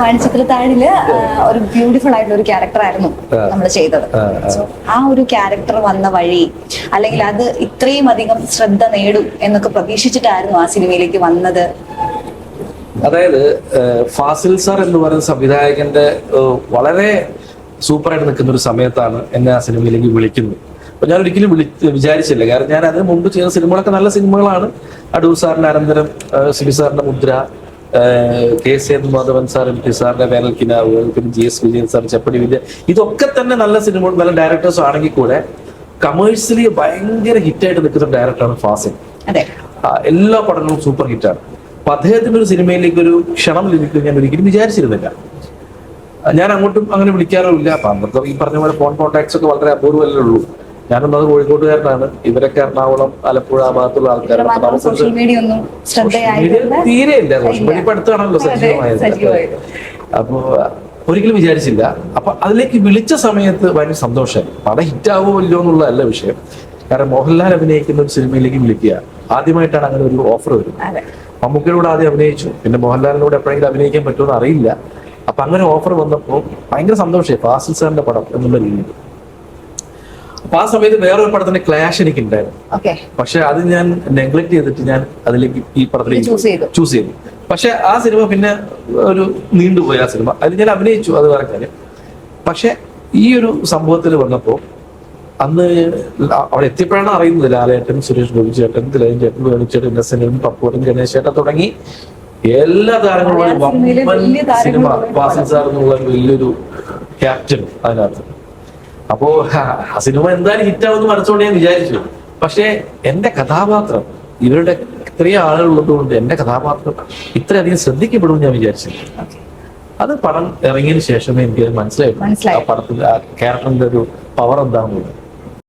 വാണിച്ചിത്രത്താഴിൽ ആ, ഒരു ബ്യൂട്ടിഫുൾ ആയിട്ടുള്ള ഒരു ക്യാരക്ടർ ആയിരുന്നു നമ്മൾ ചെയ്തത്. ആ, ഒരു ക്യാരക്ടർ വന്ന വഴി അല്ലെങ്കിൽ അത് ഇത്രയും അധികം ശ്രദ്ധ നേടും എന്നൊക്കെ പ്രതീക്ഷിച്ചിട്ടായിരുന്നു ആ സിനിമയിലേക്ക് വന്നത്. അതായത് ഫാസിൽ സാർ എന്ന് പറയുന്ന സംവിധായകന്റെ വളരെ സൂപ്പറായിട്ട് നിൽക്കുന്ന ഒരു സമയത്താണ് എന്നെ ആ സിനിമയിലേക്ക് വിളിക്കുന്നത്. അപ്പൊ ഞാൻ ഒരിക്കലും വിളി വിചാരിച്ചില്ല. കാരണം ഞാൻ അതിന് മുമ്പ് ചെയ്ത സിനിമകളൊക്കെ നല്ല സിനിമകളാണ്. അടൂർ സാറിന്റെ അനന്തരം സിബി സാറിന്റെ Mudra K C N Madhavan sir M T സാറിന്റെ വേനൽ കിനാവ് പിന്നെ G S Vijayan sir Cheppadi Vidya ഇതൊക്കെ തന്നെ നല്ല സിനിമ നല്ല ഡയറക്ടേഴ്സും ആണെങ്കിൽ കൂടെ കമേഴ്ഷ്യലി ഭയങ്കര ഹിറ്റായിട്ട് നിൽക്കുന്ന ഡയറക്ടറാണ് ഫാസിൻ എല്ലാ പടങ്ങളും സൂപ്പർ ഹിറ്റാണ് അപ്പൊ അദ്ദേഹത്തിന്റെ ഒരു സിനിമയിലേക്ക് ഒരു ക്ഷണം ലഭിക്കും ഞാൻ ഒരിക്കലും വിചാരിച്ചിരുന്നില്ല. ഞാൻ അങ്ങോട്ടും അങ്ങനെ വിളിക്കാറുമില്ല. അപ്പൊ അന്നത്തെ ഈ പറഞ്ഞ പോലെ ഫോൺ കോൺടാക്ട്സ് ഒക്കെ വളരെ അപൂർവമല്ലേ ഉള്ളൂ. ഞാനൊന്നത് കോഴിക്കോട്ടുകാരനാണ്. ഇവരൊക്കെ എറണാകുളം ആലപ്പുഴ ആ ഭാഗത്തുള്ള ആൾക്കാരാണ്. സോഷ്യൽ മീഡിയ തീരെ ഇല്ല. സോഷ്യൽ മീഡിയ ഇപ്പൊ അടുത്താണല്ലോ സജീവമായത്. അപ്പോ ഒരിക്കലും വിചാരിച്ചില്ല. അപ്പൊ അതിലേക്ക് വിളിച്ച സമയത്ത് ഭയങ്കര സന്തോഷം. പടം ഹിറ്റാവോ ഇല്ലയോ എന്നുള്ളതല്ല വിഷയം. കാരണം മോഹൻലാൽ അഭിനയിക്കുന്ന ഒരു സിനിമയിലേക്ക് വിളിക്കുക. ആദ്യമായിട്ടാണ് അങ്ങനെ ഒരു ഓഫർ വരുന്നത്. അതെ. മമ്മൂക്കയോട് ആദ്യം അഭിനയിച്ചു. പിന്നെ മോഹൻലാലിനോട് എപ്പോഴെങ്കിലും അഭിനയിക്കാൻ പറ്റുമെന്ന് അറിയില്ല അപ്പൊ അങ്ങനെ ഓഫർ വന്നപ്പോൾ ഭയങ്കര സന്തോഷമായി. ഫാസിൽ സാറിന്റെ പടം എന്നുള്ള രീതിയിൽ. അപ്പൊ ആ സമയത്ത് വേറൊരു പടത്തിന്റെ ക്ലാഷ് എനിക്ക് ഉണ്ടായിരുന്നു പക്ഷെ അത് ഞാൻ നെഗ്ലക്ട് ചെയ്തിട്ട് ഞാൻ അതിലേക്ക് ഈ പടത്തിലേക്ക് ചൂസ് ചെയ്തു. പക്ഷെ ആ സിനിമ പിന്നെ ഒരു നീണ്ടുപോയി ആ സിനിമ. അതിൽ ഞാൻ അഭിനയിച്ചു അത് വേറെ കാര്യം. പക്ഷെ ഈ ഒരു സംഭവത്തിൽ വന്നപ്പോൾ അന്ന് അവിടെ എത്തിയപ്പോഴാണ് അറിയുന്നത് ലാലേട്ടൻ സുരേഷ് ഗോപി ചേട്ടൻ തിലകൻ ചേട്ടൻ വേണിച്ചേട്ടൻ ഇന്നസെനും പപ്പൂരൻ ഗണേശ് ചേട്ടൻ തുടങ്ങി എല്ലാ താരങ്ങളും സിനിമ. വാസൻ സാർ എന്നുള്ള വലിയൊരു ക്യാപ്റ്റൻ അതിനകത്ത്. അപ്പോ ആ സിനിമ എന്തായാലും ഹിറ്റാവുമെന്ന് മനസ്സുകൊണ്ട് ഞാൻ വിചാരിച്ചു. പക്ഷേ എന്റെ കഥാപാത്രം ഇവരുടെ ഇത്രയും ആളുകൾ ഉള്ളതുകൊണ്ട് എന്റെ കഥാപാത്രം ഇത്രയധികം ശ്രദ്ധിക്കപ്പെടുമെന്ന് ഞാൻ വിചാരിച്ചില്ല അത് പടം ഇറങ്ങിയതിന് ശേഷമേ എനിക്ക് മനസ്സിലായി മനസ്സിലായി. ആ പടത്തിന്റെ ആ ക്യാരക്ടറിന്റെ ഒരു പവർ എന്താണെന്നുള്ളത്.